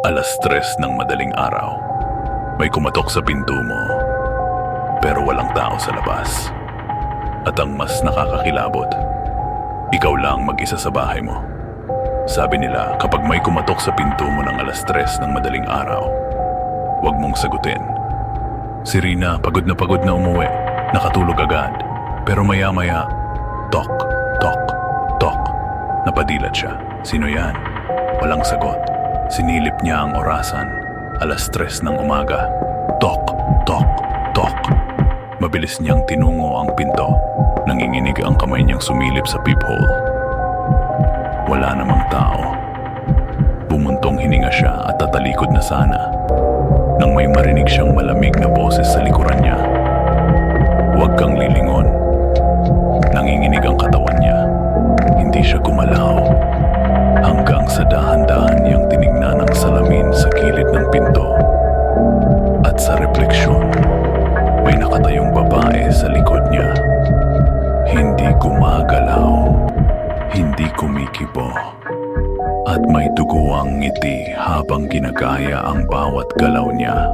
Alas tres ng madaling araw. May kumatok sa pinto mo. Pero walang tao sa labas. At ang mas nakakakilabot, ikaw lang mag-isa sa bahay mo. Sabi nila, kapag may kumatok sa pinto mo ng alas tres ng madaling araw, huwag mong sagutin. Si Rina, pagod na pagod na umuwi. Nakatulog agad. Pero maya-maya, tok, tok, tok. Napadilat siya. Sino yan? Walang sagot. Sinilip niya ang orasan. Alas tres ng umaga. Tok, tok, tok. Mabilis niyang tinungo ang pinto. Nanginginig ang kamay niyang sumilip sa peephole. Wala namang tao. Bumuntong hininga siya at tatalikod na sana nang may marinig siyang malamig na boses sa likuran niya. Huwag kang lilingon. Nanginginig ang katawan niya. Hindi siya gumalaw. Hanggang sa dahan-dahan refleksyon, may nakatayong babae sa likod niya. Hindi gumagalaw. Hindi kumikibo. At may dugo ang ngiti habang ginagaya ang bawat galaw niya.